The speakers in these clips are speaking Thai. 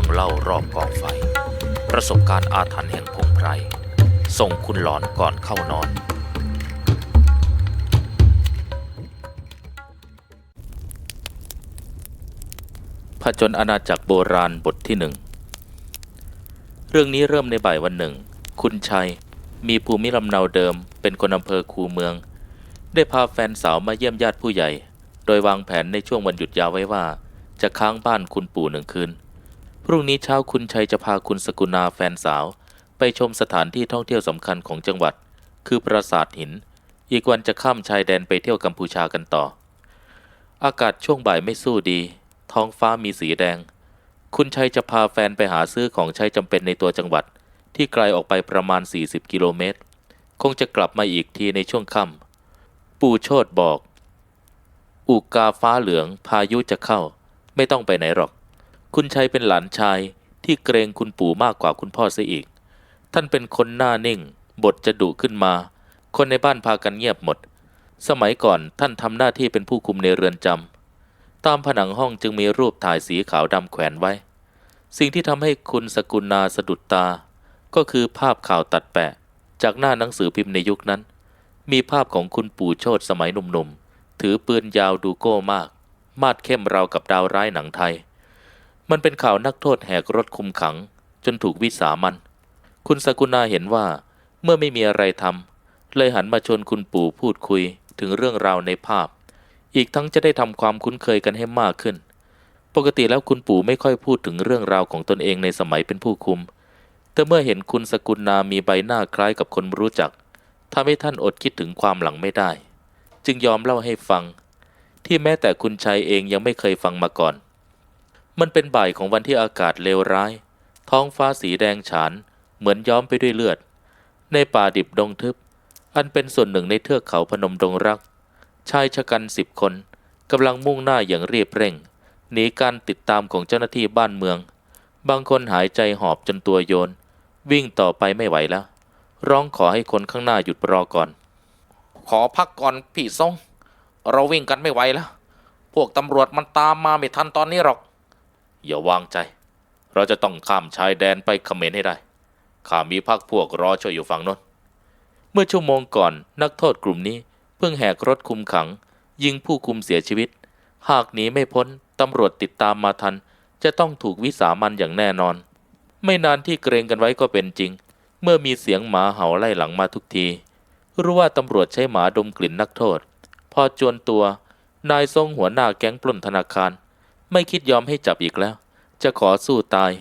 รื่องเล่ารอบกองไฟ ประสบการณ์อาถรรพ์แห่งพงไพร ส่งคุณหลอนก่อนเข้านอน ผจญอาณาจักรโบราณบทที่หนึ่ง เรื่องนี้เริ่มในบ่ายวันหนึ่ง คุณชัย มีภูมิลำเนาเดิม เป็นคนอำเภอคูเมือง ได้พาแฟนสาวมาเยี่ยมญาติผู้ใหญ่ โดยวางแผนในช่วงวันหยุดยาวไว้ว่าจะค้างบ้านคุณปู่หนึ่งคืน พรุ่งนี้เช้าคุณชัยจะพาคุณสกุณาแฟนสาว ไปชมสถานที่ท่องเที่ยวสำคัญของจังหวัด คือปราสาทหิน อีกวันจะข้ามชายแดนไปเที่ยวกัมพูชากันต่อ อากาศช่วงบ่ายไม่สู้ดี ท้องฟ้ามีสีแดง คุณชัยจะพาแฟนไปหาซื้อของใช้จำเป็นในตัวจังหวัด ที่ไกลออกไปประมาณ 40 กิโลเมตร คงจะกลับมาอีกทีในช่วงค่ำปู่โชตบอก อุกาฟ้าเหลืองพายุจะเข้า ไม่ต้องไปไหนหรอก คุณชัยเป็นหลานชายที่เกรงคุณปู่มากกว่าคุณพ่อเสียอีก ท่านเป็นคนหน้านิ่ง บทจะดุขึ้นมา คนในบ้านพากันเงียบหมด สมัยก่อนท่านทำหน้าที่เป็นผู้คุมในเรือนจำตามผนังห้องจึงมีรูปถ่ายสีขาวดำแขวนไว้ สิ่งที่ทำให้คุณสกุลนาสะดุดตา ก็คือภาพข่าวตัดแปะ จากหน้าหนังสือพิมพ์ในยุคนั้น มีภาพของคุณปู่โชตสมัยหนุ่มๆถือปืนยาวดูโก้มาก มาดเข้มราวกับดาวร้ายหนังไทย มันเป็นข่าวนักโทษแหกรถคุมขัง จนถูกวิสามัน คุณสกุณาเห็นว่า เมื่อไม่มีอะไรทำเลยหันมาชวนคุณปู่พูดคุยถึงเรื่องราวในภาพ อีกทั้งจะได้ทำความคุ้นเคยกันให้มากขึ้น ปกติแล้วคุณปู่ไม่ค่อยพูดถึงเรื่องราวของตนเองในสมัยเป็นผู้คุม แต่เมื่อเห็นคุณสกุลนามีใบหน้าคล้ายกับคนรู้จักทำให้ท่านอดคิดถึงความหลังไม่ได้ จึงยอมเล่าให้ฟัง ที่แม้แต่คุณชัยเองยังไม่เคยฟังมาก่อน มันเป็นบ่ายของวันที่อากาศเลวร้าย ท้องฟ้าสีแดงฉาน เหมือนย้อมไปด้วยเลือด ในป่าดิบดงทึบ อันเป็นส่วนหนึ่งในเทือกเขาพนมดงรัก ชายชะกันสิบคนกำลังมุ่งหน้าอย่างรีบเร่ง หนีการติดตามของเจ้าหน้าที่บ้านเมือง บางคนหายใจหอบจนตัวโยน วิ่งต่อไปไม่ไหวแล้ว ร้องขอให้คนข้างหน้าหยุดรอก่อน ขอพักก่อนพี่ทรงเราวิ่งกันไม่ไหวแล้ว พวกตำรวจมันตามมาไม่ทันตอนนี้หรอก อย่าวางใจ เราจะต้องข้ามชายแดนไปเขมรให้ได้ ข้ามีพักพวกรอช่วยอยู่ฝั่งน้น เมื่อชั่วโมงก่อนนักโทษกลุ่มนี้ เพิ่งแหกรถคุมขัง ยิงผู้คุมเสียชีวิต หากหนีไม่พ้นตำรวจติดตามมาทัน จะต้องถูกวิสามันอย่างแน่นอน ไม่นานที่เกรงกันไว้ก็เป็นจริง เมื่อมีเสียงหมาเห่าไล่หลังมาทุกที รู้ว่าตำรวจใช้หมาดมกลิ่นนักโทษ พอจวนตัว นายทรงหัวหน้าแก๊งปล้นธนาคาร ไม่คิดยอมให้จับอีกแล้ว จะขอสู้ตาย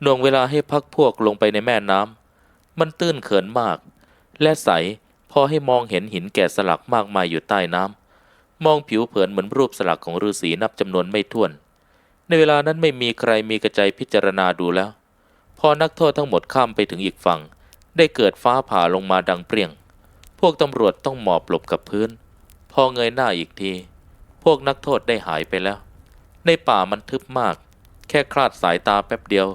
หน่วงเวลาให้พักพวกลงไปในแม่น้ำมันตื้นเขินมาก และใสพอให้มองเห็นหินแกะสลักมากมายอยู่ใต้น้ำมองผิวเผินเหมือนรูปสลักของฤาษีนับจำนวนไม่ถ้วน ในเวลานั้นไม่มีใครมีกระใจพิจารณาดูแล้ว พอนักโทษทั้งหมดข้ามไปถึงอีกฝั่ง ได้เกิดฟ้าผ่าลงมาดังเปรี้ยง พวกตำรวจต้องหมอบหลบกับพื้น พอเงยหน้าอีกที พวกนักโทษได้หายไปแล้ว ในป่ามันทึบมาก แค่คลาดสายตาแป๊บเดียว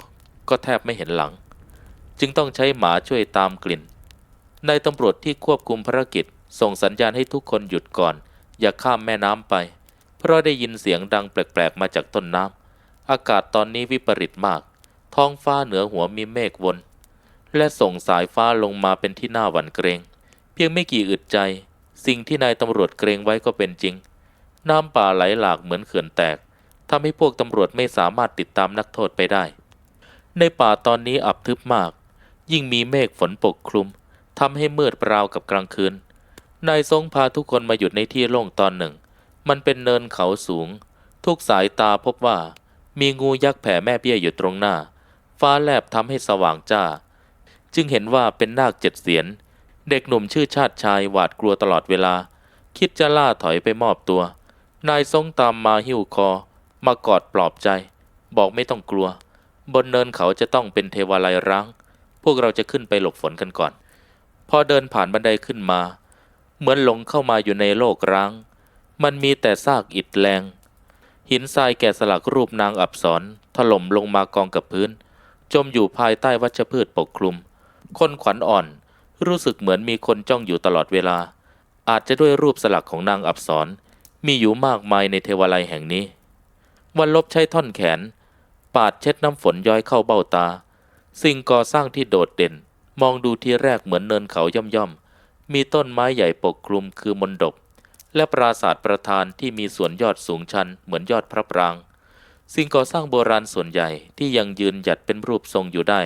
ก็แทบไม่เห็นหลัง จึงต้องใช้หมาช่วยตามกลิ่นนายตำรวจที่ควบคุมภารกิจ ส่งสัญญาณให้ทุกคนหยุดก่อน อย่าข้ามแม่น้ำไป เพราะได้ยินเสียงดังแปลกๆมาจากต้นน้ำอากาศตอนนี้วิปริตมาก ท้องฟ้าเหนือหัวมีเมฆวน และส่งสายฟ้าลงมาเป็นที่น่าหวั่นเกรง เพียงไม่กี่อึดใจ สิ่งที่นายตำรวจเกรงไว้ก็เป็นจริง น้ำป่าไหลหลากเหมือนเขื่อนแตก ทำให้พวกตำรวจไม่สามารถติดตามนักโทษไปได้ ในป่าตอนนี้อับทึบมาก ยิ่งมีเมฆฝนปกคลุมทำให้มืดราวกับกลางคืน นายทรงพาทุกคนมาหยุดในที่โล่งตอนหนึ่ง มันเป็นเนินเขาสูง ทุกสายตาพบว่า มีงูยักษ์แผ่แม่เบี้ยอยู่ตรงหน้า ฟ้าแลบทำให้สว่างจ้า จึงเห็นว่าเป็นนาคเจ็ดเสียน เด็กหนุ่มชื่อชาติชายหวาดกลัวตลอดเวลา คิดจะล่าถอยไปมอบตัว นายทรงตามมาหิ้วคอ มากอดปลอบใจ บอกไม่ต้องกลัว บนเนินเขาจะต้องเป็นเทวาลัยร้าง พวกเราจะขึ้นไปหลบฝนกันก่อน พอเดินผ่านบันไดขึ้นมา เหมือนหลงเข้ามาอยู่ในโลกร้าง มันมีแต่ซากอิฐแรง หินทรายแกะสลักรูปนางอับสรถล่มลงมากองกับพื้น จมอยู่ภายใต้วัชพืชปกคลุม คนขวัญอ่อน รู้สึกเหมือนมีคนจ้องอยู่ตลอดเวลา อาจจะด้วยรูปสลักของนางอับสรมีอยู่มากมายในเทวาลัยแห่งนี้ วันลบใช้ท่อนแขน ปาดเช็ดน้ำฝนย้อยเข้าเบ้าตา สิ่งก่อสร้างที่โดดเด่น มองดูทีแรกเหมือนเนินเขาย่อมย่อมๆ มีต้นไม้ใหญ่ปกคลุมคือมนดบและปราสาทประธานที่มีส่วนยอดสูงชันเหมือนยอดพระปราง สิ่งก่อสร้างโบราณส่วนใหญ่ที่ยังยืนหยัดเป็นรูปทรงอยู่ได้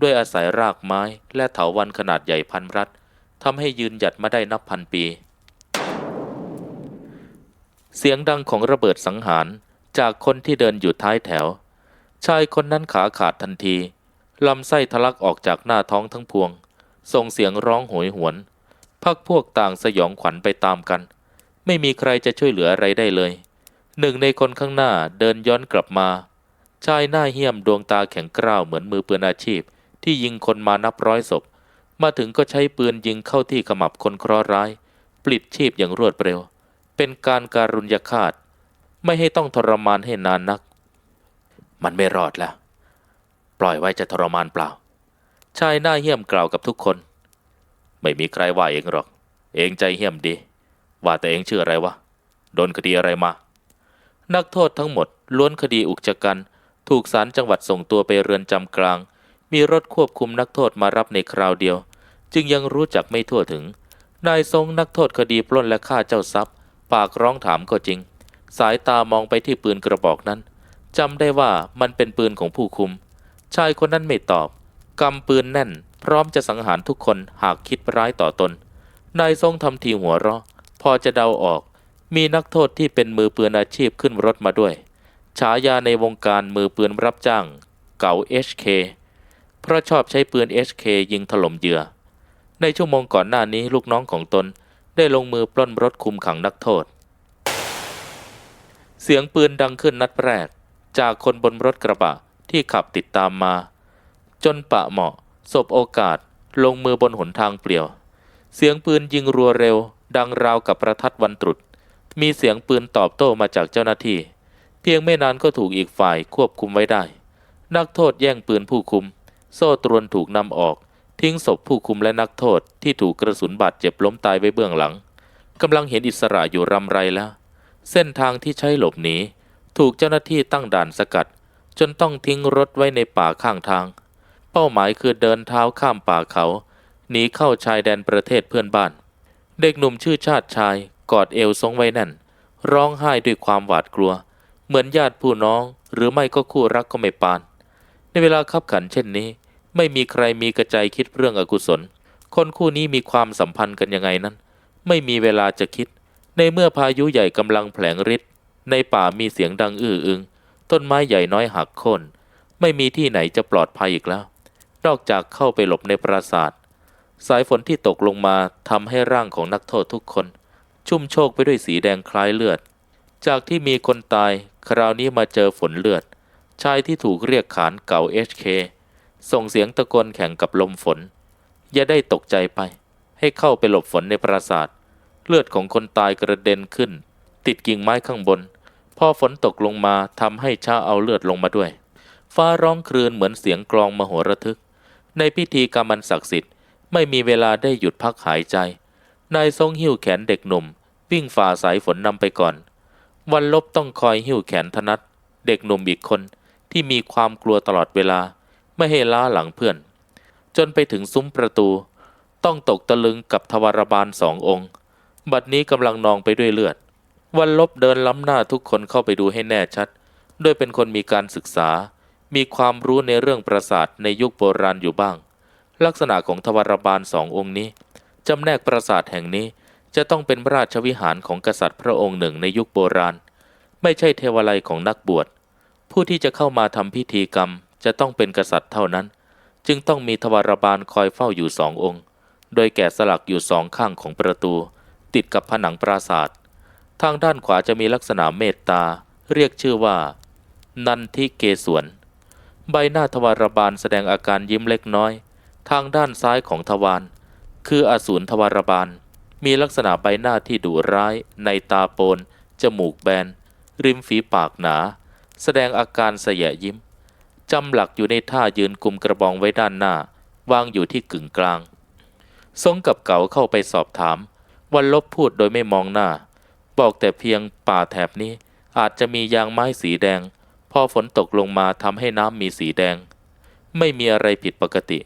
ด้วยอาศัยรากไม้และเถาวัลย์ขนาดใหญ่พันรัดทำให้ยืนหยัดมาได้นับพันปี เสียงดังของระเบิดสังหาร จากคนที่เดินอยู่ท้ายแถว ชายคนนั้นขาขาดทันที ลำไส้ทะลักออกจากหน้าท้องทั้งพวง ส่งเสียงร้องโหยหวน พักพวกต่างสยองขวัญไปตามกัน ไม่มีใครจะช่วยเหลืออะไรได้เลย หนึ่งในคนข้างหน้าเดินย้อนกลับมา ชายหน้าเหี้ยมดวงตาแข็งกร้าวเหมือนมือปืนอาชีพ ที่ยิงคนมานับร้อยศพ มาถึงก็ใช้ปืนยิงเข้าที่ขมับคนเคราะห์ร้าย ปลิดชีพอย่างรวดเร็ว เป็นการการุญยฆาต ไม่ให้ต้องทรมานให้นานนัก มันไม่รอดแล้ว ปล่อยไว้จะทรมานเปล่า ชายหน้าเหี้ยมกล่าวกับทุกคน ไม่มีใครว่าเองหรอก เองใจเหี้ยมดี ว่าแต่เองชื่ออะไรวะ โดนคดีอะไรมา นักโทษทั้งหมดล้วนคดีอุกชะกัน ถูกศาลจังหวัดส่งตัวไปเรือนจำกลาง มีรถควบคุมนักโทษมารับในคราวเดียว จึงยังรู้จักไม่ทั่วถึง นายทรงนักโทษคดีปล้นและฆ่าเจ้าทรัพย์ ปากร้องถามก็จริง สายตามองไปที่ปืนกระบอกนั้นจำได้ว่ามันเป็นปืนของผู้คุม ชายคนนั้นไม่ตอบกำปืนแน่น พร้อมจะสังหารทุกคนหากคิดร้ายต่อตน นายทรงทำทีหัวเราะ พอจะเดาออก มีนักโทษที่เป็นมือปืนอาชีพขึ้นรถมาด้วย ฉายาในวงการมือปืนรับจ้าง เก่า HK เพราะชอบใช้ปืน HK ยิงถล่มเหยื่อ ในชั่วโมงก่อนหน้านี้ลูกน้องของตนได้ลงมือปล้นรถคุมขังนักโทษ เสียงปืนดังขึ้นนัดแรก จากคนบนรถกระบะที่ขับติดตามมา จนปะเหมาะสบโอกาสลงมือบนหนทางเปลี่ยว เสียงปืนยิงรัวเร็ว ดังราวกับประทัดวันตรุษ มีเสียงปืนตอบโต้มาจากเจ้าหน้าที่ เพียงไม่นานก็ถูกอีกฝ่ายควบคุมไว้ได้ นักโทษแย่งปืนผู้คุม โซ่ตรวนถูกนำออก ทิ้งศพผู้คุมและนักโทษที่ถูกกระสุนบาดเจ็บล้มตายไว้เบื้องหลังกำลังเห็นอิสระอยู่รำไรแล้ว เส้นทางที่ใช้หลบหนีถูกเจ้าหน้าที่ตั้งด่านสกัด จนต้องทิ้งรถไว้ในป่าข้างทาง เป้าหมายคือเดินเท้าข้ามป่าเขาหนีเข้าชายแดนประเทศเพื่อนบ้าน เด็กหนุ่มชื่อชาติชายกอดเอวทรงไว้แน่น ร้องไห้ด้วยความหวาดกลัว เหมือนญาติผู้น้องหรือไม่ก็คู่รักก็ไม่ปาน ในเวลาขับขันเช่นนี้ ไม่มีใครมีกระใจคิดเรื่องอกุศล คนคู่นี้มีความสัมพันธ์กันยังไงนั้น ไม่มีเวลาจะคิด ในเมื่อพายุใหญ่กำลังแผลงฤทธิ์ในป่ามีเสียงดังอื้ออึง ต้นไม้ใหญ่น้อยหักโค่นไม่มีที่ไหนจะปลอดภัยอีกแล้ว นอกจากเข้าไปหลบในปราสาท สายฝนที่ตกลงมาทำให้ร่างของนักโทษทุกคน ชุ่มโชกไปด้วยสีแดงคล้ายเลือด จากที่มีคนตายคราวนี้มาเจอฝนเลือด ชายที่ถูกเรียกขานเก่า HK ส่งเสียงตะโกนแข่งกับลมฝน อย่าได้ตกใจไป ให้เข้าไปหลบฝนในปราสาท เลือดของคนตายกระเด็นขึ้น ติดกิ่งไม้ข้างบน พอฝนตกลงมาทำให้ช้าเอาเลือดลงมาด้วย ฟ้าร้องครืนเหมือนเสียงกลองมโหระทึก ในพิธีกรรมันศักดิ์สิทธิ์ไม่มีเวลาได้หยุดพักหายใจ นายทรงหิ้วแขนเด็กหนุ่ม วิ่งฝ่าสายฝนนำไปก่อน วันลบต้องคอยหิ้วแขนธนัดเด็กหนุ่มอีกคนที่มีความกลัวตลอดเวลา ไม่ให้ล้าหลังเพื่อน จนไปถึงซุ้มประตู ต้องตกตะลึงกับทวารบาลสององค์ บัดนี้กำลังนองไปด้วยเลือด วันลบเดินล้ำหน้าทุกคนเข้าไปดูให้แน่ชัด ด้วยเป็นคนมีการศึกษา มีความรู้ในเรื่องประสาทในยุคโบราณอยู่บ้าง ลักษณะของทวารบาลสององค์นี้จำแนกปราสาทแห่งนี้จะต้องเป็นราชวิหารของกษัตริย์พระองค์หนึ่งในยุคโบราณ ไม่ใช่เทวไลยของนักบวช ผู้ที่จะเข้ามาทำพิธีกรรมจะต้องเป็นกษัตริย์เท่านั้น จึงต้องมีทวารบาลคอยเฝ้าอยู่สององค์ โดยแกะสลักอยู่สองข้างของประตู ติดกับผนังปราสาททางด้านขวาจะมีลักษณะเมตตา เรียกชื่อว่า นันทิเกศวน ใบหน้าทวารบาลแสดงอาการยิ้มเล็กน้อย ทางด้านซ้ายของทวารคืออสูรทวารบาล มีลักษณะใบหน้าที่ดุร้าย ในตาโปน จมูกแบน ริมฝีปากหนา แสดงอาการเสยะยิ้ม จำหลักอยู่ในท่ายืนกุมกระบองไว้ด้านหน้า วางอยู่ที่กึ่งกลาง ทรงกับเก๋าเข้าไปสอบถาม วันลบพูดโดยไม่มองหน้า บอกแต่เพียงป่าแถบนี้ อาจจะมียางไม้สีแดง พอฝนตกลงมาทำให้น้ำมีสีแดง ไม่มีอะไรผิดปกติ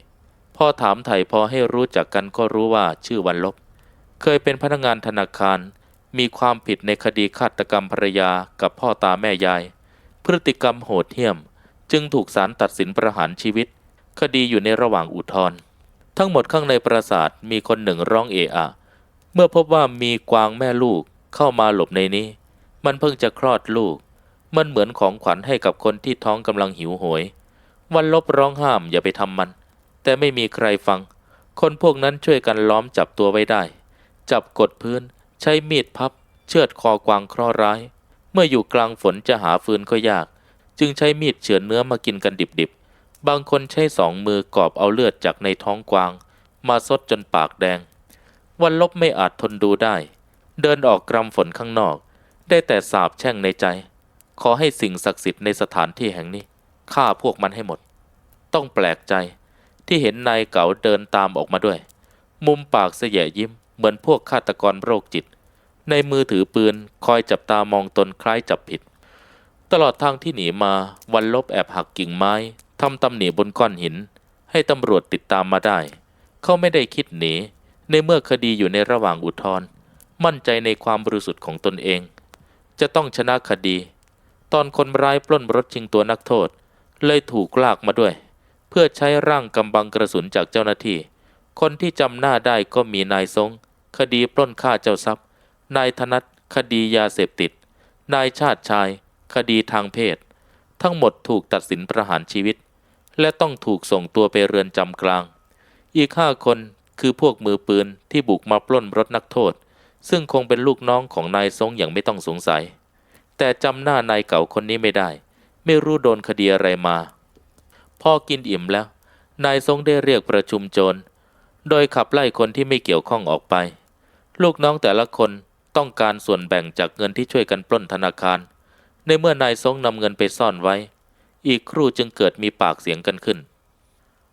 พ่อถามไถ่พอให้รู้จักกันก็รู้ว่าชื่อวันลบ เคยเป็นพนักงานธนาคาร มีความผิดในคดีฆาตกรรมภรรยากับพ่อตาแม่ยาย พฤติกรรมโหดเหี้ยม จึงถูกศาลตัดสินประหารชีวิต คดีอยู่ในระหว่างอุทธรณ์ทั้งหมดข้างในปราสาทมีคนหนึ่งร้องเอะอะ เมื่อพบว่ามีกวางแม่ลูกเข้ามาหลบในนี้ มันเพิ่งจะคลอดลูก มันเหมือนของขวัญให้กับคนที่ท้องกำลังหิวโหย วันลบร้องห้ามอย่าไปทำมัน แต่ไม่มีใครฟัง คนพวกนั้นช่วยกันล้อมจับตัวไว้ได้ จับกดพื้น ใช้มีดพับ เชือดคอกวางคราะห์ร้าย เมื่ออยู่กลางฝนจะหาฟืนก็ยาก จึงใช้มีดเฉือนเนื้อมากินกันดิบๆ บางคนใช้สองมือกอบเอาเลือดจากในท้องกวาง มาซดจนปากแดง วันลบไม่อาจทนดูได้ เดินออกกรำฝนข้างนอก ได้แต่สาบแช่งในใจ ขอให้สิ่งศักดิ์สิทธิ์ในสถานที่แห่งนี้ฆ่าพวกมันให้หมด ต้องแปลกใจที่เห็นนายเก๋าเดินตามออกมาด้วย มุมปากเสยยิ้มเหมือนพวกฆาตกรโรคจิต ในมือถือปืนคอยจับตามองตนคล้ายจับผิด ตลอดทางที่หนีมาวันลบแอบหักกิ่งไม้ทำตำหนิบนก้อนหิน ให้ตำรวจติดตามมาได้ เขาไม่ได้คิดหนี ในเมื่อคดีอยู่ในระหว่างอุทธรณ์มั่นใจในความบริสุทธิ์ของตนเอง จะต้องชนะคดี ตอนคนร้ายปล้นรถชิงตัวนักโทษ เลยถูกลากมาด้วย เพื่อใช้ร่างกำบังกระสุนจากเจ้าหน้าที่ คนที่จำหน้าได้ก็มีนายทรง คดีปล้นฆ่าเจ้าทรัพย์ นายธนัทคดียาเสพติด นายชาติชาย คดีทางเพศ ทั้งหมดถูกตัดสินประหารชีวิต และต้องถูกส่งตัวไปเรือนจำกลาง อีกห้าคน คือพวกมือปืนที่บุกมาปล้นรถนักโทษ ซึ่งคงเป็นลูกน้องของนายทรงอย่างไม่ต้องสงสัย แต่จำหน้านายเก่าคนนี้ไม่ได้ ไม่รู้โดนคดีอะไรมา พอกินอิ่มแล้ว นายทรงได้เรียกประชุมโจร โดยขับไล่คนที่ไม่เกี่ยวข้องออกไป ลูกน้องแต่ละคนต้องการส่วนแบ่งจากเงินที่ช่วยกันปล้นธนาคาร ในเมื่อนายทรงนำเงินไปซ่อนไว้ อีกครู่จึงเกิดมีปากเสียงกันขึ้น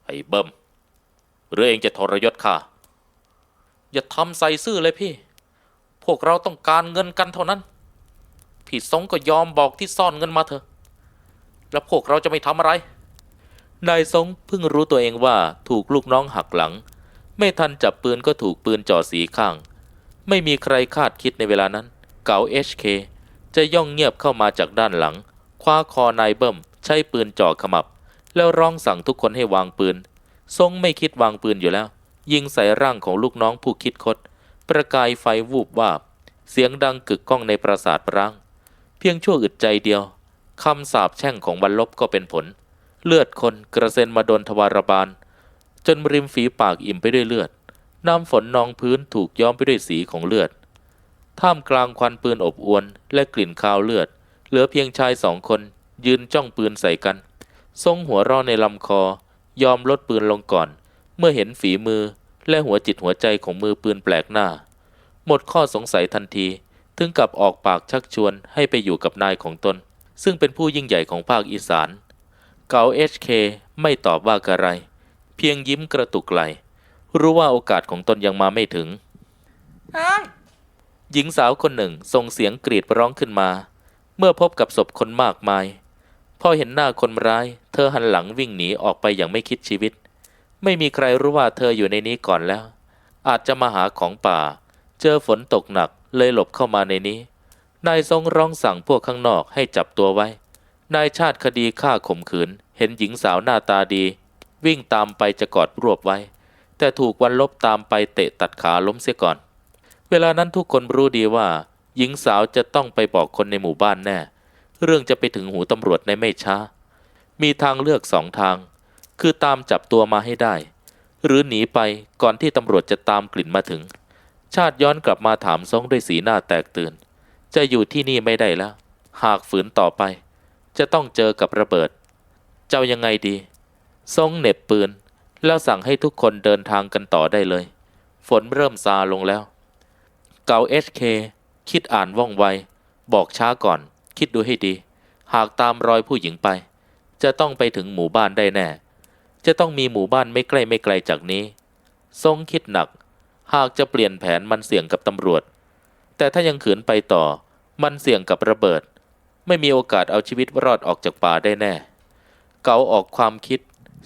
ไอ้เบิ้ม หรือเองจะทรยศข้าอย่าทำใส่ซื่อเลยพี่ พวกเราต้องการเงินกันเท่านั้น พี่ทรงก็ยอมบอกที่ซ่อนเงินมาเถอะ แล้วพวกเราจะไม่ทำอะไร นายทรงเพิ่งรู้ตัวเองว่าถูกลูกน้องหักหลัง ไม่ทันจับปืนก็ถูกปืนจ่อสีข้าง ไม่มีใครคาดคิดในเวลานั้น เก๋า HK จะย่องเงียบเข้ามาจากด้านหลัง คว้าคอนายเบิ้ม ใช้ปืนจ่อขมับ แล้วร้องสั่งทุกคนให้วางปืน ทรงไม่คิดวางปืนอยู่แล้ว ยิงใส่ร่างของลูกน้องผู้คิดคด ประกายไฟวูบวาบ เสียงดังกึกก้องในปราสาทร้าง เพียงชั่วอึดใจเดียวคำสาปแช่งของบรรลบก็เป็นผล เลือดคนกระเซ็นมาโดนทวารบาล จนริมฝีปากอิ่มไปด้วยเลือด น้ำฝนนองพื้นถูกย้อมไปด้วยสีของเลือด ท่ามกลางควันปืนอบอวนและกลิ่นคาวเลือด เหลือเพียงชายสองคน ยืนจ้องปืนใส่กัน ทรงหัวเร่อในลำคอ ยอมลดปืนลงก่อน เมื่อเห็นฝีมือและหัวจิตหัวใจของมือปืนแปลกหน้า หมดข้อสงสัยทันที ถึงกับออกปากชักชวนให้ไปอยู่กับนายของตน ซึ่งเป็นผู้ยิ่งใหญ่ของภาคอีสาน เกา HK ไม่ตอบว่าอะไร เพียงยิ้มกระตุกไหล รู้ว่าโอกาสของตนยังมาไม่ถึง หญิงสาวคนหนึ่งส่งเสียงกรีดร้องขึ้นมา เมื่อพบกับศพคนมากมาย พอเห็นหน้าคนร้าย เธอหันหลังวิ่งหนีออกไปอย่างไม่คิดชีวิต ไม่มีใครรู้ว่าเธออยู่ในนี้ก่อนแล้ว อาจจะมาหาของป่า เจอฝนตกหนักเลยหลบเข้ามาในนี้ นายทรงร้องสั่งพวกข้างนอกให้จับตัวไว้ นายชาติคดีฆ่าข่มขืน เห็นหญิงสาวหน้าตาดี วิ่งตามไปจะกอดรวบไว้ แต่ถูกวันลบตามไปเตะตัดขาล้มเสียก่อน เวลานั้นทุกคนรู้ดีว่า หญิงสาวจะต้องไปบอกคนในหมู่บ้านแน่ เรื่องจะไปถึงหูตำรวจในไม่ช้า มีทางเลือกสองทาง คือตามจับตัวมาให้ได้ หรือหนีไปก่อนที่ตำรวจจะตามกลิ่นมาถึง ชาติย้อนกลับมาถามทรงด้วยสีหน้าแตกตื่น จะอยู่ที่นี่ไม่ได้แล้ว หากฝืนต่อไป จะต้องเจอกับระเบิด เจ้ายังไงดีทรงเหน็บปืน แล้วสั่งให้ทุกคนเดินทางกันต่อได้เลย ฝนเริ่มซาลงแล้ว เกา HK คิดอ่านว่องไว บอกช้าก่อน คิดดูให้ดี หากตามรอยผู้หญิงไป จะต้องไปถึงหมู่บ้านได้แน่ จะต้องมีหมู่บ้านไม่ใกล้ไม่ไกลจากนี้ ทรงคิดหนัก หากจะเปลี่ยนแผนมันเสี่ยงกับตำรวจ แต่ถ้ายังขืนไปต่อ มันเสี่ยงกับระเบิด ไม่มีโอกาสเอาชีวิตรอดออกจากป่าได้แน่ เกาออกความคิด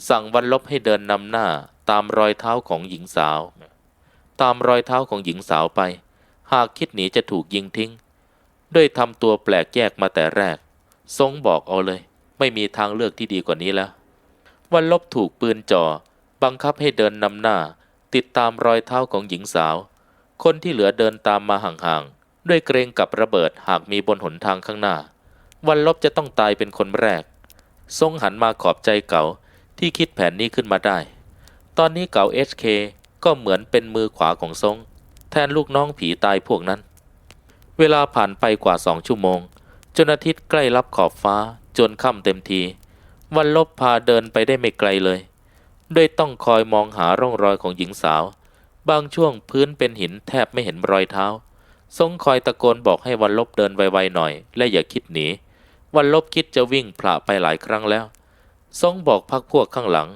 สั่งวันลบให้เดินนำหน้าตามรอยเท้าของหญิงสาว ตามรอยเท้าของหญิงสาวไป หากคิดหนีจะถูกยิงทิ้ง ด้วยทำตัวแปลกแยกมาแต่แรก ทรงบอกเอาเลย ไม่มีทางเลือกที่ดีกว่านี้แล้ว วันลบถูกปืนจ่อ บังคับให้เดินนำหน้า ติดตามรอยเท้าของหญิงสาว คนที่เหลือเดินตามมาห่างๆ ด้วยเกรงกับระเบิดหากมีบนหนทางข้างหน้า วันลบจะต้องตายเป็นคนแรก ทรงหันมาขอบใจเก่าที่คิดแผนนี้ขึ้นมาได้ ตอนนี้เก่าเอ HK ก็เหมือนเป็นมือขวาของทรง แทนลูกน้องผีตายพวกนั้น เวลาผ่านไปกว่าสองชั่วโมง จนอาทิตย์ใกล้รับขอบฟ้าจนค่ำเต็มที วันลบพาเดินไปได้ไม่ไกลเลย ด้วยต้องคอยมองหาร่องรอยของหญิงสาว บางช่วงพื้นเป็นหินแทบไม่เห็นรอยเท้า ทรงคอยตะโกนบอกให้วันลบเดินไวๆหน่อย และอย่าคิดหนี วันลบคิดจะวิ่งพละไปหลายครั้งแล้ว ทรงบอกพักพวกข้างหลัง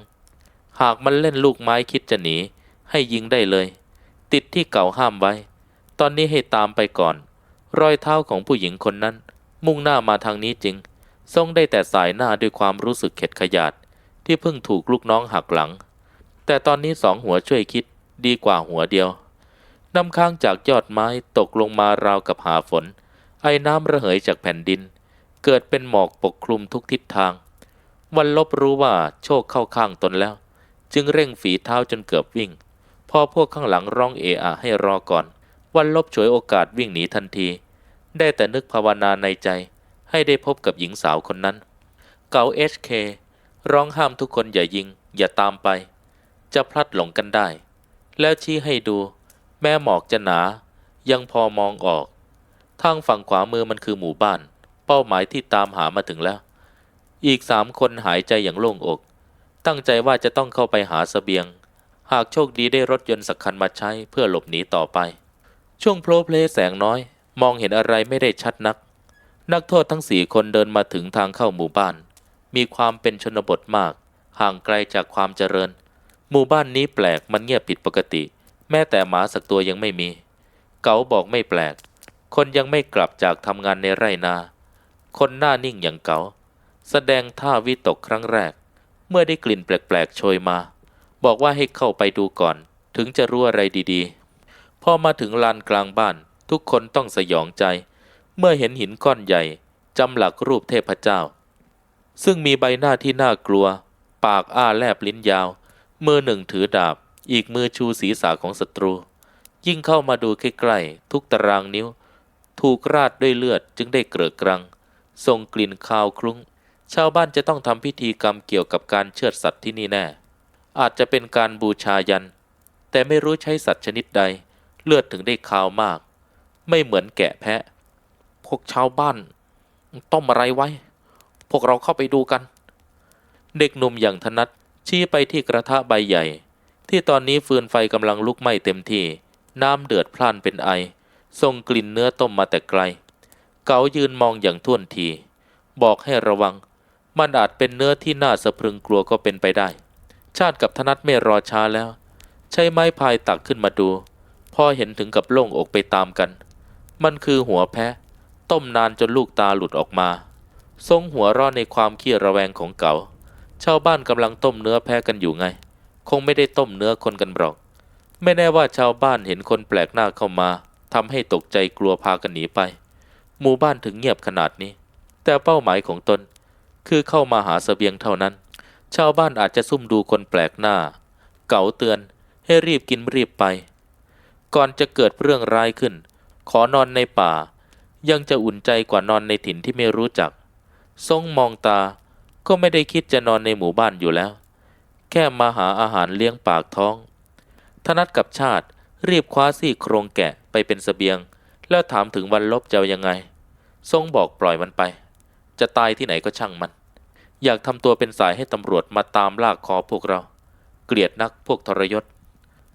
หากมันเล่นลูกไม้คิดจะหนี ให้ยิงได้เลย ติดที่เก่าห้ามไว้ ตอนนี้ให้ตามไปก่อน รอยเท้าของผู้หญิงคนนั้น มุ่งหน้ามาทางนี้จริง ทรงได้แต่สายหน้าด้วยความรู้สึกเข็ดขยาดที่เพิ่งถูกลูกน้องหักหลัง แต่ตอนนี้สองหัวช่วยคิดดีกว่าหัวเดียวน้ำค้างจากยอดไม้ตกลงมาราวกับหาฝน ไอ้น้ำระเหยจากแผ่นดิน เกิดเป็นหมอกปกคลุมทุกทิศทาง วันลบรู้ว่าโชคเข้าข้างตนแล้ว จึงเร่งฝีเท้าจนเกือบวิ่ง พอพวกข้างหลังร้องเอะอะให้รอก่อน วันลบฉวยโอกาสวิ่งหนีทันที ได้แต่นึกภาวนาในใจ ให้ได้พบกับหญิงสาวคนนั้น เก่าเอชเคร้องห้ามทุกคนอย่ายิง อย่าตามไป จะพลัดหลงกันได้ แล้วชี้ให้ดู แม่หมอกจะหนา ยังพอมองออก ทางฝั่งขวามือมันคือหมู่บ้าน เป้าหมายที่ตามหามาถึงแล้ว อีกสามคนหายใจอย่างโล่งอก ตั้งใจว่าจะต้องเข้าไปหาสเสบียง หากโชคดีได้รถยนต์สักคันมาใช้เพื่อหลบหนีต่อไป ช่วงโพลเพลแสงน้อย มองเห็นอะไรไม่ได้ชัดนัก นักโทษทั้งสี่คนเดินมาถึงทางเข้าหมู่บ้าน มีความเป็นชนบทมาก ห่างไกลจากความเจริญ หมู่บ้านนี้แปลกมันเงียบผิดปกติ แม้แต่หมาสักตัวยังไม่มี เก๋าบอกไม่แปลก คนยังไม่กลับจากทำงานในไร่นา คนหน้านิ่งอย่างเก๋าแสดงท่าวิตกครั้งแรก เมื่อได้กลิ่นแปลกๆโชยมา บอกว่าให้เข้าไปดูก่อน ถึงจะรู้อะไรดีๆ พอมาถึงลานกลางบ้าน ทุกคนต้องสยองใจ เมื่อเห็นหินก้อนใหญ่จำหลักรูปเทพเจ้า ซึ่งมีใบหน้าที่น่ากลัว ปากอ้าแลบลิ้นยาว มือหนึ่งถือดาบ อีกมือชูศีรษะของศัตรู ยิ่งเข้ามาดูใกล้ๆทุกตารางนิ้ว ถูกราดด้วยเลือดจึงได้เกลือกรังส่งกลิ่นคาวคลุ้ง ชาวบ้านจะต้องทำพิธีกรรมเกี่ยวกับการเชือดสัตว์ที่นี่แน่ อาจจะเป็นการบูชายัน แต่ไม่รู้ใช้สัตว์ชนิดใด เลือดถึงได้คาวมาก ไม่เหมือนแกะแพะ พวกชาวบ้าน ต้มอะไรไว้ พวกเราเข้าไปดูกัน เด็กหนุ่มอย่างธนัดชี้ไปที่กระทะใบใหญ่ ที่ตอนนี้ฟืนไฟกำลังลุกไหม้เต็มที่ น้ำเดือดพล่านเป็นไอส่งกลิ่นเนื้อต้มมาแต่ไกล เกายืนมองอย่างท่วนที บอกให้ระวัง มันอาจเป็นเนื้อที่น่าสะพรึงกลัวก็เป็นไปได้ ชาติกับธนัดไม่รอช้าแล้ว ใช้ไม้พายตักขึ้นมาดู อเห็นถึงกับโล่งอกไปตามกัน มันคือหัวแพะ ต้มนานจนลูกตาหลุดออกมา ทรงหัวร่อในความขี้ระแวงของเก่าชาวบ้านกำลังต้มเนื้อแพะกันอยู่ไง คงไม่ได้ต้มเนื้อคนกันหรอก ไม่แน่ว่าชาวบ้านเห็นคนแปลกหน้าเข้ามาทำให้ตกใจกลัวพากันหนีไป หมู่บ้านถึงเงียบขนาดนี้ แต่เป้าหมายของตน คือเข้ามาหาเสบียงเท่านั้น ชาวบ้านอาจจะซุ่มดูคนแปลกหน้า เก๋าเตือนให้รีบกินรีบไป ก่อนจะเกิดเรื่องร้ายขึ้น ขอนอนในป่า ยังจะอุ่นใจกว่านอนในถิ่นที่ไม่รู้จัก ทรงมองตาก็ไม่ได้คิดจะนอนในหมู่บ้านอยู่แล้ว แค่มาหาอาหารเลี้ยงปากท้อง ธนัดกับชาติรีบคว้าซี่โครงแกะไปเป็นสเสบียง แล้วถามถึงวันลบจะเอายังไง ทรงบอกปล่อยมันไป จะตายที่ไหนก็ช่างมัน อยากทำตัวเป็นสายให้ตำรวจมาตามลากคอพวกเรา เกลียดนักพวกทรยศ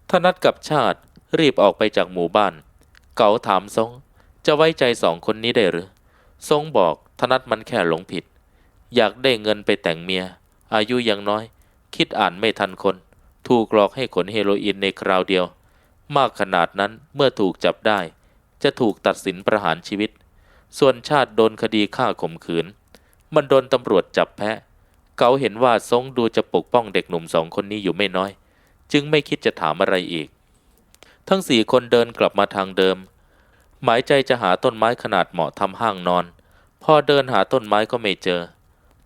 ธนัดกับชาติ รีบออกไปจากหมู่บ้าน เก๋าถามทรง จะไว้ใจสองคนนี้ได้หรือทรงบอกธนัดมันแค่หลงผิด อยากได้เงินไปแต่งเมีย อายุยังน้อย คิดอ่านไม่ทันคน ถูกหลอกให้ขนเฮโรอีนในคราวเดียว มากขนาดนั้นเมื่อถูกจับได้ จะถูกตัดสินประหารชีวิต ส่วนชาติโดนคดีฆ่าข่มขืน มันโดนตำรวจจับแพะ เกาเห็นว่าทรงดูจะปกป้องเด็กหนุ่มสองคนนี้อยู่ไม่น้อย จึงไม่คิดจะถามอะไรอีก ทั้งสี่คนเดินกลับมาทางเดิม หมายใจจะหาต้นไม้ขนาดเหมาะทำห้างนอน พอเดินหาต้นไม้ก็ไม่เจอ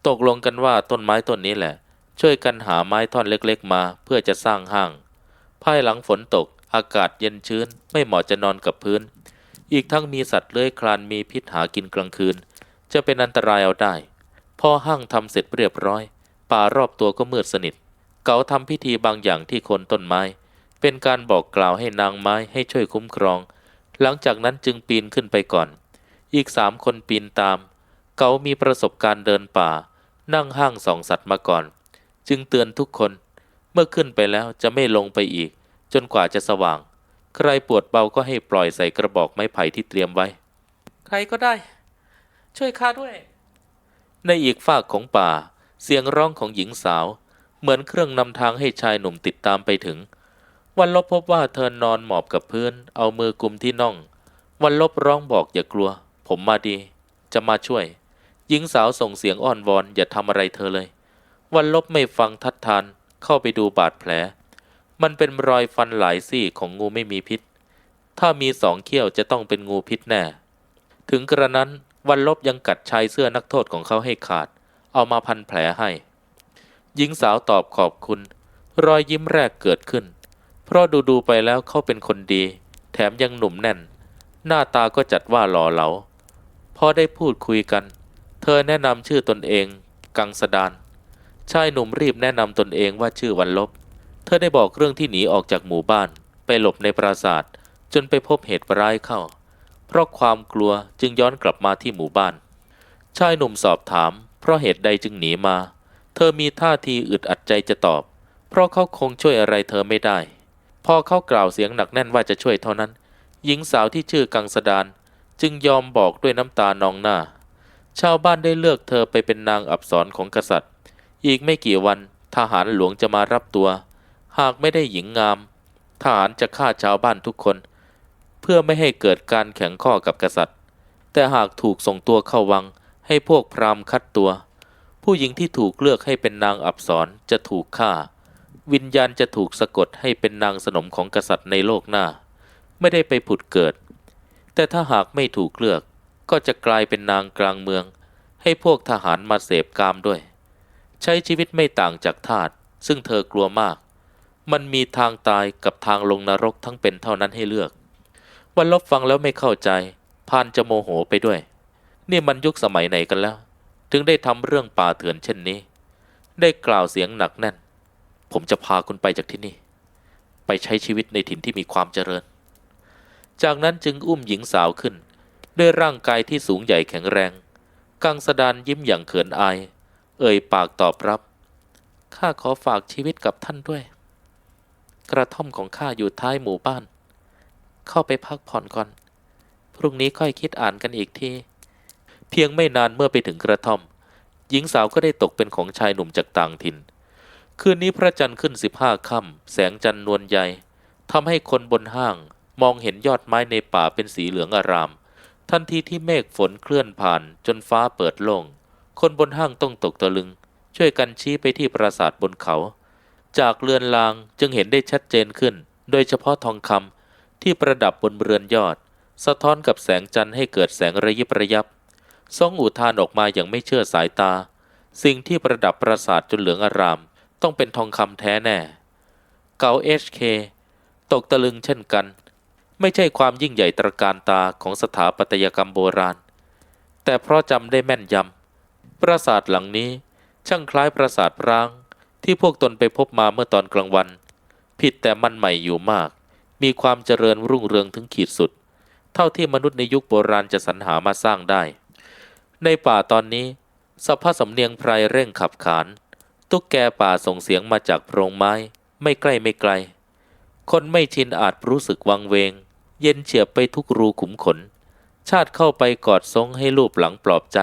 ตกลงกันว่าต้นไม้ต้นนี้แหละ ช่วยกันหาไม้ท่อนเล็กๆมาเพื่อจะสร้างห้าง ภายหลังฝนตก อากาศเย็นชื้น ไม่เหมาะจะนอนกับพื้น อีกทั้งมีสัตว์เลื้อยคลานมีพิษหากินกลางคืน จะเป็นอันตรายเอาได้ พอห้างทำเสร็จเรียบร้อย ป่ารอบตัวก็มืดสนิท เก๋าทำพิธีบางอย่างที่คนต้นไม้ เป็นการบอกกล่าวให้นางไม้ให้ช่วยคุ้มครอง หลังจากนั้นจึงปีนขึ้นไปก่อน อีกสามคนปีนตามเก๋ามีประสบการณ์เดินป่า นั่งห้างสองสัตว์มาก่อน จึงเตือนทุกคน เมื่อขึ้นไปแล้วจะไม่ลงไปอีก จนกว่าจะสว่าง ใครปวดเบาก็ให้ปล่อยใส่กระบอกไม้ไผ่ที่เตรียมไว้ ใครก็ได้ ช่วยข้าด้วย ในอีกฝากของป่า เสียงร้องของหญิงสาว เหมือนเครื่องนำทางให้ชายหนุ่มติดตามไปถึง วันลบพบว่าเธอนอนหมอบกับพื้น เอามือกุมที่น่อง วันลบร้องบอกอย่ากลัว ผมมาดี จะมาช่วย หญิงสาวส่งเสียงอ้อนวอนอย่าทำอะไรเธอเลย วันลบไม่ฟังทัดทาน เข้าไปดูบาดแผล มันเป็นรอยฟันหลายซี่ของงูไม่มีพิษ ถ้ามีสองเขี้ยวจะต้องเป็นงูพิษแน่ ถึงกระนั้นวันลบยังกัดชายเสื้อนักโทษของเขาให้ขาด เอามาพันแผลให้ หญิงสาวตอบขอบคุณ รอยยิ้มแรกเกิดขึ้น เพราะดูดูๆไปแล้วเขาเป็นคนดี แถมยังหนุ่มแน่น หน้าตาก็จัดว่าหล่อเหลาพอได้พูดคุยกัน เธอแนะนำชื่อตนเอง กังสดานชายหนุ่มรีบแนะนำตนเองว่าชื่อวันลบ เธอได้บอกเรื่องที่หนีออกจากหมู่บ้าน ไปหลบในปราสาทจนไปพบเหตุร้ายเข้า เพราะความกลัวจึงย้อนกลับมาที่หมู่บ้าน ชายหนุ่มสอบถาม เพราะเหตุใดจึงหนีมา เธอมีท่าทีอึดอัดใจจะตอบ เพราะเขาคงช่วยอะไรเธอไม่ได้ พอเขากล่าวเสียงหนักแน่นว่าจะช่วยเท่านั้น หญิงสาวที่ชื่อกังสดานจึงยอมบอกด้วยน้ำตานองหน้า ชาวบ้านได้เลือกเธอไปเป็นนางอับสรของกษัตริย์ อีกไม่กี่วันทหารหลวงจะมารับตัว หากไม่ได้หญิงงาม ทหารจะฆ่าชาวบ้านทุกคน เพื่อไม่ให้เกิดการแข่งข้อกับกษัตริย์ แต่หากถูกส่งตัวเข้าวังให้พวกพราหมณ์คัดตัว ผู้หญิงที่ถูกเลือกให้เป็นนางอับสรจะถูกฆ่า วิญญาณจะถูกสะกดให้เป็นนางสนมของกษัตริย์ในโลกหน้า ไม่ได้ไปผุดเกิด แต่ถ้าหากไม่ถูกเลือก ก็จะกลายเป็นนางกลางเมือง ให้พวกทหารมาเสพกามด้วย ใช้ชีวิตไม่ต่างจากทาสซึ่งเธอกลัวมาก มันมีทางตายกับทางลงนรกทั้งเป็นเท่านั้นให้เลือก วันลบฟังแล้วไม่เข้าใจ พานจะโมโหไปด้วย นี่มันยุคสมัยไหนกันแล้ว ถึงได้ทำเรื่องป่าเถื่อนเช่นนี้ ได้กล่าวเสียงหนักแน่น ผมจะพาคุณไปจากที่นี่ ไปใช้ชีวิตในถิ่นที่มีความเจริญ จากนั้นจึงอุ้มหญิงสาวขึ้น ด้วยร่างกายที่สูงใหญ่แข็งแรง กังสดานยิ้มอย่างเขินอาย เอ่ยปากตอบรับ ข้าขอฝากชีวิตกับท่านด้วย กระท่อมของข้าอยู่ท้ายหมู่บ้าน เข้าไปพักผ่อนก่อน พรุ่งนี้ค่อยคิดอ่านกันอีกทีเพียงไม่นานเมื่อไปถึงกระท่อม หญิงสาวก็ได้ตกเป็นของชายหนุ่มจากต่างถิ่น คืนนี้พระจันทร์ขึ้นสิบห้าค่ำแสงจันทร์นวลใหญ่ทำให้คนบนห้างมองเห็นยอดไม้ในป่าเป็นสีเหลืองอาราม ทันทีที่เมฆฝนเคลื่อนผ่านจนฟ้าเปิดโล่งคนบนห้างต้องตกตะลึง ช่วยกันชี้ไปที่ปราสาทบนเขา จากเรือนลางจึงเห็นได้ชัดเจนขึ้น โดยเฉพาะทองคำที่ประดับบนเรือนยอด สะท้อนกับแสงจันทร์ให้เกิดแสงระยิบระยับทรงอุทานออกมาอย่างไม่เชื่อสายตา สิ่งที่ประดับปราสาทจนเหลืองอาราม ต้องเป็นทองคำแท้แน่ เกาเอชเคตกตะลึงเช่นกัน ไม่ใช่ความยิ่งใหญ่ตระการตาของสถาปัตยกรรมโบราณ แต่เพราะจำได้แม่นยำปราสาทหลังนี้ช่างคล้ายปราสาทร้าง ที่พวกตนไปพบมาเมื่อตอนกลางวัน ผิดแต่มันใหม่อยู่มาก มีความเจริญรุ่งเรืองถึงขีดสุด เท่าที่มนุษย์ในยุคโบราณจะสรรหามาสร้างได้ ในป่าตอนนี้สภาพสำเนียงไพรเร่งขับขาน ตุ๊กแกป่าส่งเสียงมาจากโพรงไม้ ไม่ใกล้ไม่ไกล คนไม่ชินอาจรู้สึกวังเวง เย็นเฉียบไปทุกรูขุมขน ชาติเข้าไปกอดทรงให้รูปหลังปลอบใจ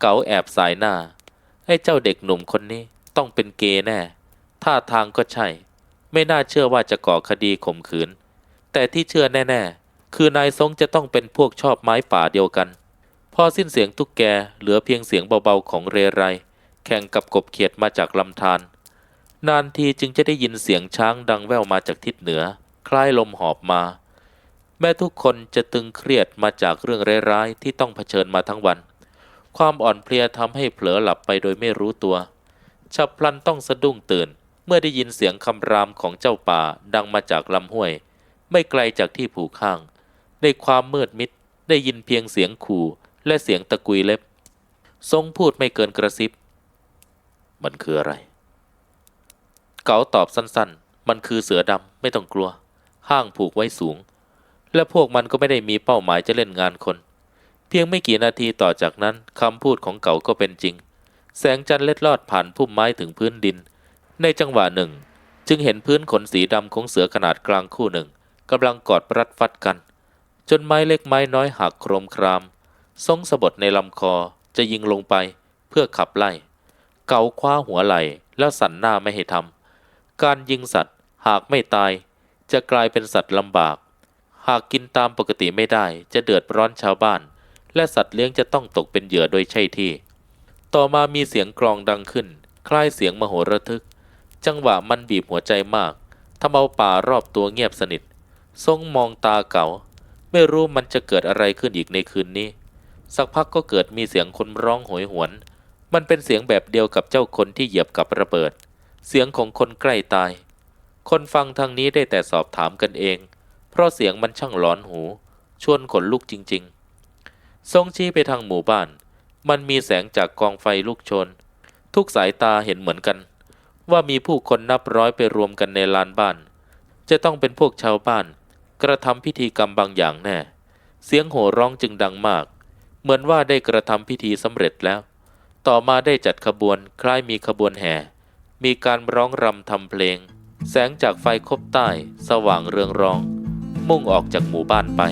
เก๋าแอบสายหน้า ให้เจ้าเด็กหนุ่มคนนี้ต้องเป็นเกย์แน่ ท่าทางก็ใช่ ไม่น่าเชื่อว่าจะก่อคดีข่มขืน แต่ที่เชื่อแน่ ๆ คือนายทรงจะต้องเป็นพวกชอบไม้ป่าเดียวกัน พอสิ้นเสียงตุ๊กแกเหลือเพียงเสียงเบาๆของเรไร แข่งกับกบเขียดมาจากลำธารนานทีจึงจะได้ยินเสียงช้างดังแว่วมาจากทิศเหนือ คล้ายลมหอบมา แม้ทุกคนจะตึงเครียดมาจากเรื่องร้ายๆที่ต้องเผชิญมาทั้งวัน ความอ่อนเพลียทำให้เผลอหลับไปโดยไม่รู้ตัวฉับพลันต้องสะดุ้งตื่น เมื่อได้ยินเสียงคำรามของเจ้าป่าดังมาจากลำห้วย ไม่ไกลจากที่ผูกข้าง ในความมืดมิดได้ยินเพียงเสียงขู่และเสียงตะกุยเล็บ ทรงพูดไม่เกินกระซิบ มันคืออะไร เก๋าตอบสั้นๆ มันคือเสือดำไม่ต้องกลัว ห้างผูกไว้สูง และพวกมันก็ไม่ได้มีเป้าหมายจะเล่นงานคน เพียงไม่กี่นาทีต่อจากนั้นคำพูดของเก๋าก็เป็นจริง แสงจันทร์เล็ดลอดผ่านพุ่มไม้ถึงพื้นดิน ในจังหวะหนึ่ง จึงเห็นพื้นขนสีดำของเสือขนาดกลางคู่หนึ่งกำลังกอดรัดฟัดกัน จนไม้เล็กไม้น้อยหักโครมครามทรงสะบดในลำคอจะยิงลงไปเพื่อขับไล่ เกาคว้าหัวไหล่แล้วสั่นหน้าไม่ให้ทำการยิงสัตว์หากไม่ตาย จะกลายเป็นสัตว์ลำบาก หากกินตามปกติไม่ได้จะเดือดร้อนชาวบ้าน และสัตว์เลี้ยงจะต้องตกเป็นเหยื่อโดยใช่ที่ ต่อมามีเสียงกลองดังขึ้น คล้ายเสียงมโหระทึก จังหวะมันบีบหัวใจมากทำเอาป่ารอบตัวเงียบสนิท ทรงมองตาเก่า ไม่รู้มันจะเกิดอะไรขึ้นอีกในคืนนี้ สักพักก็เกิดมีเสียงคนร้องโหยหวน มันเป็นเสียงแบบเดียวกับเจ้าคนที่เหยียบกับระเบิด เสียงของคนใกล้ตาย คนฟังทางนี้ได้แต่สอบถามกันเอง เพราะเสียงมันช่างหลอนหู ชวนขนลุกจริง ๆ ทรงชี้ไปทางหมู่บ้าน มันมีแสงจากกองไฟลุกชน ทุกสายตาเห็นเหมือนกัน ว่ามีผู้คนนับร้อยไปรวมกันในลานบ้าน จะต้องเป็นพวกชาวบ้าน กระทำพิธีกรรมบางอย่างแน่ เสียงโห่ร้องจึงดังมาก เหมือนว่าได้กระทำพิธีสำเร็จแล้ว ต่อมาได้จัดขบวนคล้ายมีขบวนแห่ มีการร้องรำทำเพลง แสงจากไฟคบใต้ สว่างเรืองรอง มุ่งออกจากหมู่บ้านไป